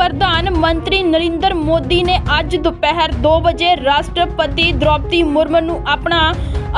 ਪ੍ਰਧਾਨ ਮੰਤਰੀ ਨਰਿੰਦਰ ਮੋਦੀ ਨੇ ਅੱਜ ਦੁਪਹਿਰ 2 ਵਜੇ ਰਾਸ਼ਟਰਪਤੀ ਦ੍ਰੌਪਦੀ ਮੁਰਮੂ ਨੂੰ ਆਪਣਾ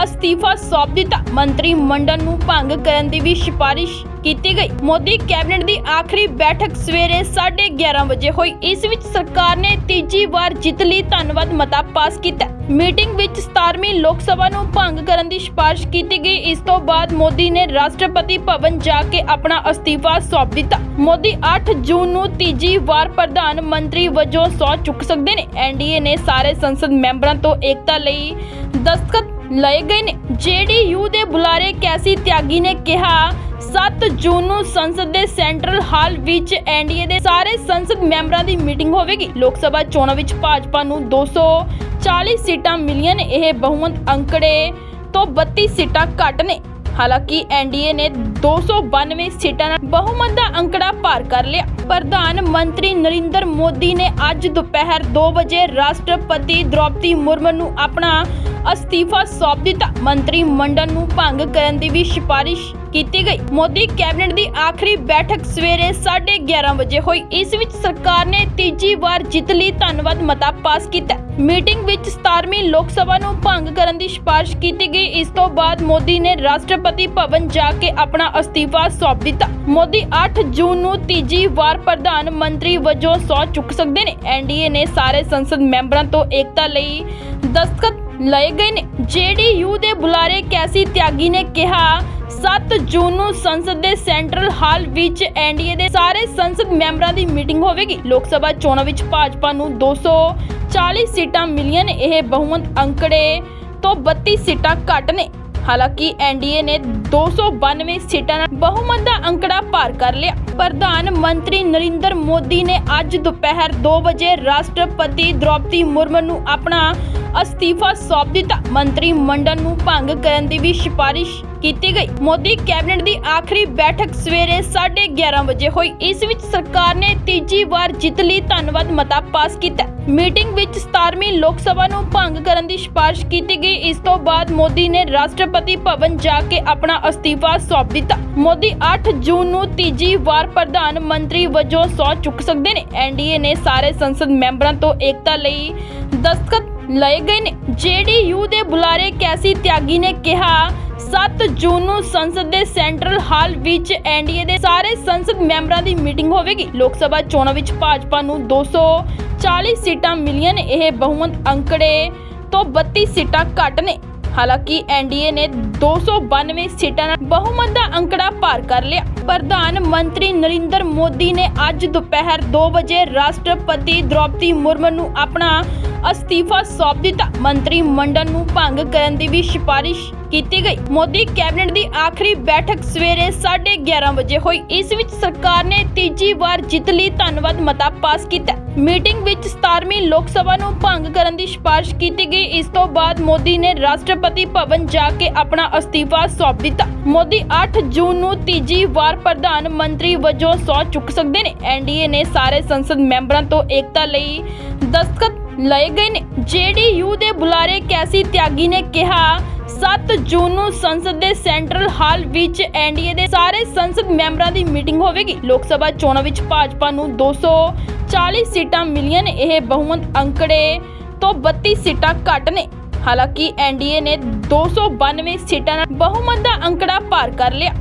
ਅਸਤੀਫਾ ਸੌਂਪ ਦਿੱਤਾ। ਮੰਤਰੀ ਮੰਡਲ ਨੂੰ ਭੰਗ ਕਰਨ ਦੀ ਵੀ ਸਿਫਾਰਿਸ਼ ਕੀਤੀ ਗਈ। ਮੋਦੀ ਕੈਬਨਿਟ ਦੀ ਆਖਰੀ ਬੈਠਕ ਸਵੇਰੇ 11:30 ਵਜੇ ਹੋਈ। ਇਸ ਵਿੱਚ ਸਰਕਾਰ ਨੇ ਤੀਜੀ ਵਾਰ ਜਿੱਤ ਲਈ ਧੰਨਵਾਦ ਮਤਾ ਪਾਸ ਕੀਤਾ। ਮੀਟਿੰਗ ਵਿੱਚ 17ਵੀਂ ਲੋਕ ਸਭਾ ਨੂੰ ਭੰਗ ਕਰਨ ਦੀ ਸਿਫਾਰਿਸ਼ ਕੀਤੀ ਗਈ। ਇਸ ਤੋਂ ਬਾਅਦ ਮੋਦੀ ਨੇ ਰਾਸ਼ਟਰਪਤੀ ਭਵਨ ਜਾ ਕੇ ਆਪਣਾ ਅਸਤੀਫਾ ਸੌਂਪ ਦਿੱਤਾ। ਮੋਦੀ 8 ਜੂਨ ਨੂੰ ਤੀਜੀ ਵਾਰ ਪ੍ਰਧਾਨ ਮੰਤਰੀ ਵਜੋਂ ਸੌ ਚੁੱਕ ਸਕਦੇ ਨੇ। ਐਨਡੀਏ ਨੇ ਸਾਰੇ ਸੰਸਦ ਮੈਂਬਰਾਂ ਤੋਂ ਏਕਤਾ ਲਈ ਦਸਤਖਤ ਲਏ ਗਏ ਨੇ। ਜੇਡੀਯੂ ਦੇ ਬੁਲਾਰੇ ਕੈਸੀ ਤਿਆਗੀ ਨੇ ਕਿਹਾ 7 ਜੂਨ ਨੂੰ ਸੰਸਦ ਦੇ ਸੈਂਟਰਲ ਹਾਲ ਵਿੱਚ ਐਨਡੀਏ ਦੇ ਸਾਰੇ ਸੰਸਦ ਮੈਂਬਰਾਂ ਦੀ ਮੀਟਿੰਗ ਹੋਵੇਗੀ। ਲੋਕ ਸਭਾ ਚੋਣਾਂ ਵਿੱਚ ਭਾਜਪਾ ਨੂੰ 240 ਸੀਟਾਂ ਮਿਲੀਆਂ ਨੇ। ਇਹ ਬਹੁਮਤ ਅੰਕੜੇ ਤੋਂ 32 ਸੀਟਾਂ ਘੱਟ ਨੇ। ਹਾਲਾਂਕਿ ਐਨਡੀਏ ਨੇ 292 ਸੀਟਾਂ ਨਾਲ ਬਹੁਮਤ ਦਾ ਅੰਕੜਾ ਪਾਰ ਕਰ ਲਿਆ। ਪ੍ਰਧਾਨ ਮੰਤਰੀ ਨਰਿੰਦਰ ਮੋਦੀ ਨੇ ਅੱਜ ਦੁਪਹਿਰ 2 ਵਜੇ ਰਾਸ਼ਟਰਪਤੀ ਦ੍ਰੋਪਦੀ ਮੁਰਮੂ ਨੂੰ ਆਪਣਾ ਅਸਤੀਫਾ ਸੌਂਪ ਦਿੱਤਾ। ਮੰਤਰੀ ਮੰਡਲ ਨੂੰ ਭੰਗ ਕਰਨ ਦੀ ਵੀ ਸਿਫਾਰਿਸ਼ ਕੀਤੀ ਗਈ। ਮੋਦੀ ਕੈਬਨਿਟ ਦੀ ਆਖਰੀ ਬੈਠਕ ਸਵੇਰੇ 11:30 ਵਜੇ ਹੋਈ। ਇਸ ਵਿੱਚ ਸਰਕਾਰ ਨੇ ਤੀਜੀ ਵਾਰ ਜਿੱਤ ਲਈ ਧੰਨਵਾਦ ਮਤਾ ਪਾਸ ਕੀਤਾ। ਮੀਟਿੰਗ ਵਿੱਚ 17ਵੀਂ ਲੋਕ ਸਭਾ ਨੂੰ ਭੰਗ ਕਰਨ ਦੀ ਸਿਫਾਰਿਸ਼ ਕੀਤੀ ਗਈ। ਇਸ ਤੋਂ ਬਾਅਦ ਮੋਦੀ ਨੇ ਰਾਸ਼ਟਰਪਤੀ ਭਵਨ ਜਾ ਕੇ ਆਪਣਾ ਅਸਤੀਫਾ ਸੌਂਪ ਦਿੱਤਾ। ਮੋਦੀ 8 ਜੂਨ ਨੂੰ ਤੀਜੀ ਵਾਰ ਪ੍ਰਧਾਨ ਮੰਤਰੀ ਵਜੋਂ ਸਹੁੰ ਚੁੱਕ ਸਕਦੇ ਨੇ। ਐਨਡੀਏ ਨੇ ਸਾਰੇ ਸੰਸਦ ਮੈਂਬਰਾਂ ਤੋਂ ਏਕਤਾ ਲਈ ਦਸਤਖਤ ਲਏ ਗਏ ਨੇ। ਜੇਡੀਯੂ ਦੇ ਬੁਲਾਰੇ ਕੈਸੀ ਤਿਆਗੀ ਨੇ ਕਿਹਾ 7 ਜੂਨ ਨੂੰ ਸੰਸਦ ਦੇ ਸੈਂਟਰਲ ਹਾਲ ਵਿੱਚ ਐਨਡੀਏ ਦੇ ਸਾਰੇ ਸੰਸਦ ਮੈਂਬਰਾਂ ਦੀ ਮੀਟਿੰਗ ਹੋਵੇਗੀ। ਲੋਕ ਸਭਾ ਚੋਣਾਂ ਵਿੱਚ ਭਾਜਪਾ ਨੂੰ 240 ਸੀਟਾਂ ਮਿਲੀਆਂ ਨੇ। ਇਹ ਬਹੁਮਤ ਅੰਕੜੇ ਤੋਂ 32 ਸੀਟਾਂ ਘੱਟ ਨੇ। ਹਾਲਾਂਕਿ ਐਨਡੀਏ ਨੇ 292 ਸੀਟਾਂ ਨਾਲ ਬਹੁਮਤ ਦਾ ਅੰਕੜਾ ਪਾਰ ਕਰ ਲਿਆ। ਪ੍ਰਧਾਨ ਮੰਤਰੀ ਨਰਿੰਦਰ ਮੋਦੀ ਨੇ ਅੱਜ ਦੁਪਹਿਰ 2 ਵਜੇ ਰਾਸ਼ਟਰਪਤੀ ਦ੍ਰੋਪਦੀ ਮੁਰਮੂ ਨੂੰ ਆਪਣਾ ਅਸਤੀਫਾ ਸੌਂਪ ਦਿੱਤਾ। ਮੰਤਰੀ ਮੰਡਲ ਨੂੰ ਭੰਗ ਕਰਨ ਦੀ ਵੀ ਸਿਫਾਰਿਸ਼ ਕੀਤੀ ਗਈ। ਮੋਦੀ ਕੈਬਨਿਟ ਦੀ ਆਖਰੀ ਬੈਠਕ ਸਵੇਰੇ 11:30 ਵਜੇ ਹੋਈ। ਇਸ ਵਿੱਚ ਸਰਕਾਰ ਨੇ ਤੀਜੀ ਵਾਰ ਜਿੱਤ ਲਈ ਧੰਨਵਾਦ ਮਤਾ ਪਾਸ ਕੀਤਾ। ਮੀਟਿੰਗ ਵਿੱਚ 17ਵੀਂ ਲੋਕ ਸਭਾ ਨੂੰ ਭੰਗ ਕਰਨ ਦੀ ਸਿਫਾਰਿਸ਼ ਕੀਤੀ ਗਈ। ਇਸ ਤੋਂ ਬਾਅਦ ਮੋਦੀ ਨੇ ਰਾਸ਼ਟਰਪਤੀ ਭਵਨ ਜਾ ਕੇ ਆਪਣਾ ਅਸਤੀਫਾ ਸੌਂਪ ਦਿੱਤਾ। ਮੋਦੀ 8 ਜੂਨ ਨੂੰ ਤੀਜੀ ਵਾਰ ਪ੍ਰਧਾਨ ਮੰਤਰੀ ਵਜੋਂ ਸੌ ਚੁੱਕ ਸਕਦੇ ਨੇ। ਐਨਡੀਏ ਨੇ ਸਾਰੇ ਸੰਸਦ ਮੈਂਬਰਾਂ ਤੋਂ ਏਕਤਾ ਲਈ ਦਸਤਖਤ ਲਏ ਗਏ ਨੇ। ਜੇਡੀਯੂ ਦੇ ਬੁਲਾਰੇ ਕੈਸੀ ਤਿਆਗੀ ਨੇ ਕਿਹਾ 7 ਜੂਨ ਨੂੰ ਸੰਸਦ ਦੇ ਸੈਂਟਰਲ ਹਾਲ ਵਿੱਚ ਐਨਡੀਏ ਦੇ ਸਾਰੇ ਸੰਸਦ ਮੈਂਬਰਾਂ ਦੀ ਮੀਟਿੰਗ ਹੋਵੇਗੀ। ਲੋਕ ਸਭਾ ਚੋਣਾਂ ਵਿੱਚ ਭਾਜਪਾ ਨੂੰ 240 ਸੀਟਾਂ ਮਿਲੀਆਂ ਨੇ। ਇਹ ਬਹੁਮਤ ਅੰਕੜੇ ਤੋਂ 32 ਸੀਟਾਂ ਘੱਟ ਨੇ। ਹਾਲਾਂਕਿ ਐਨਡੀਏ ਨੇ 292 ਸੀਟਾਂ ਨਾਲ ਬਹੁਮਤ ਦਾ ਅੰਕੜਾ ਪਾਰ ਕਰ ਲਿਆ। ਪ੍ਰਧਾਨ ਮੰਤਰੀ ਨਰਿੰਦਰ ਮੋਦੀ ਨੇ ਅੱਜ ਦੁਪਹਿਰ 2 ਵਜੇ ਰਾਸ਼ਟਰਪਤੀ ਦ੍ਰੋਪਦੀ ਮੁਰਮੂ ਨੂੰ ਆਪਣਾ ਅਸਤੀਫਾ ਸੌਂਪ ਦਿੱਤਾ। ਮੰਤਰੀ ਮੰਡਲ ਨੂੰ ਭੰਗ ਕਰਨ ਦੀ ਵੀ ਸਿਫਾਰਿਸ਼ ਕੀਤੀ ਗਈ। ਮੋਦੀ ਕੈਬਨਿਟ ਦੀ ਆਖਰੀ ਬੈਠਕ ਸਵੇਰੇ 11:30 ਵਜੇ ਹੋਈ। ਇਸ ਵਿੱਚ ਸਰਕਾਰ ਨੇ ਤੀਜੀ ਵਾਰ ਜਿੱਤ ਲਈ ਧੰਨਵਾਦ ਮਤਾ ਪਾਸ ਕੀਤਾ। ਮੀਟਿੰਗ ਵਿੱਚ 17ਵੀਂ ਲੋਕ ਸਭਾ ਨੂੰ ਭੰਗ ਕਰਨ ਦੀ ਸਿਫਾਰਿਸ਼ ਕੀਤੀ ਗਈ। ਇਸ ਤੋਂ ਬਾਅਦ ਮੋਦੀ ਨੇ ਰਾਸ਼ਟਰਪਤੀ ਭਵਨ ਜਾ ਕੇ ਆਪਣਾ ਅਸਤੀਫਾ ਸੌਂਪ ਦਿੱਤਾ। ਮੋਦੀ 8 ਜੂਨ ਨੂੰ ਤੀਜੀ ਵਾਰ ਪ੍ਰਧਾਨ ਮੰਤਰੀ ਵਜੋਂ ਸੌ ਚੁੱਕ ਸਕਦੇ ਨੇ। ਐਨਡੀਏ ਨੇ ਸਾਰੇ ਸੰਸਦ ਮੈਂਬਰਾਂ ਤੋਂ ਏਕਤਾ ਲਈ ਦਸਤਖਤ ਲਏ ਗਏ ਨੇ। ਜੇਡੀਯੂ ਦੇ ਬੁਲਾਰੇ ਕੈਸੀ ਤਿਆਗੀ ਨੇ ਕਿਹਾ 7 ਜੂਨ ਨੂੰ ਸੰਸਦ ਦੇ ਸੈਂਟਰਲ ਹਾਲ ਵਿੱਚ ਐਨਡੀਏ ਦੇ ਸਾਰੇ ਸੰਸਦ ਮੈਂਬਰਾਂ ਦੀ ਮੀਟਿੰਗ ਹੋਵੇਗੀ। ਲੋਕ ਸਭਾ ਚੋਣਾਂ ਵਿੱਚ ਭਾਜਪਾ ਨੂੰ 240 ਸੀਟਾਂ ਮਿਲੀਆਂ ਨੇ। ਇਹ ਬਹੁਮਤ ਅੰਕੜੇ ਤੋਂ 32 ਸੀਟਾਂ ਘੱਟ ਨੇ। ਹਾਲਾਂਕਿ ਐਨਡੀਏ ਨੇ 292 ਸੀਟਾਂ ਨਾਲ ਬਹੁਮਤ ਦਾ ਅੰਕੜਾ ਪਾਰ ਕਰ ਲਿਆ।